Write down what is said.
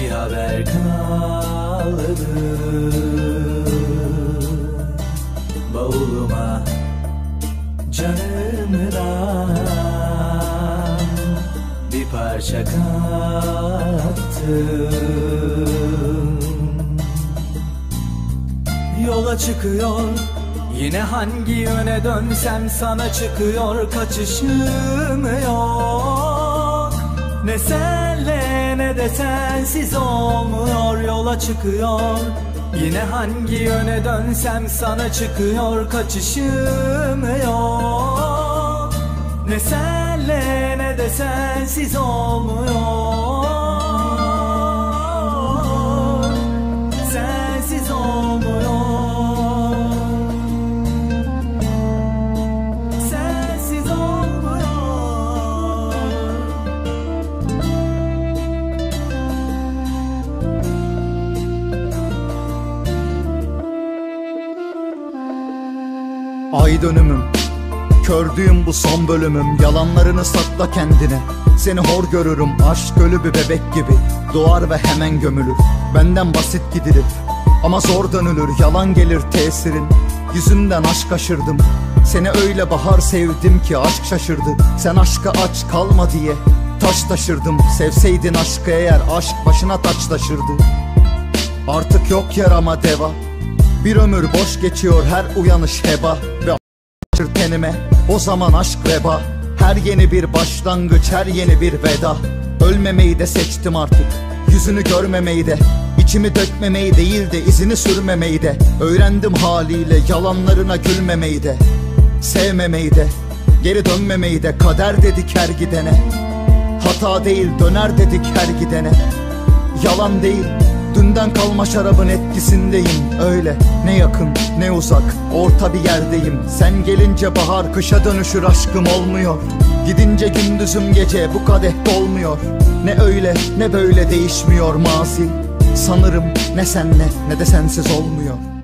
bir haber kaldı Bavuluma canımdan bir parça kattım Yola çıkıyor Yine hangi yöne dönsem sana çıkıyor kaçışım yok. Ne senle ne de sensiz olmuyor yola çıkıyor. Yine hangi yöne dönsem sana çıkıyor kaçışım yok. Ne senle ne de sensiz olmuyor Ay dönümüm Kördüğüm bu son bölümüm. Yalanlarını sakla kendine Seni hor görürüm. Aşk ölü bir bebek gibi Doğar ve hemen gömülür. Benden basit gidilir Ama zor dönülür. Yalan gelir tesirin Yüzünden aşk aşırdım Seni öyle bahar sevdim ki aşk şaşırdı. Sen aşka aç kalma diye Taş taşırdım. Sevseydin aşkı eğer aşk başına taç taşırdı. Artık yok yarama deva Bir ömür boş geçiyor her uyanış heba. Ve tenime o zaman aşk veba. Her yeni bir başlangıç her yeni bir veda. Ölmemeyi de seçtim artık Yüzünü görmemeyi de. İçimi dökmemeyi değil de izini sürmemeyi de. Öğrendim haliyle yalanlarına gülmemeyi de. Sevmemeyi de Geri dönmemeyi de. Kader dedik her gidene. Hata değil döner dedik her gidene. Yalan değil Dünden kalma şarabın etkisindeyim. Öyle ne yakın ne uzak Orta bir yerdeyim. Sen gelince bahar kışa dönüşür aşkım olmuyor. Gidince gündüzüm gece bu kadeh dolmuyor. Ne öyle ne böyle değişmiyor mazi. Sanırım ne senle ne de sensiz olmuyor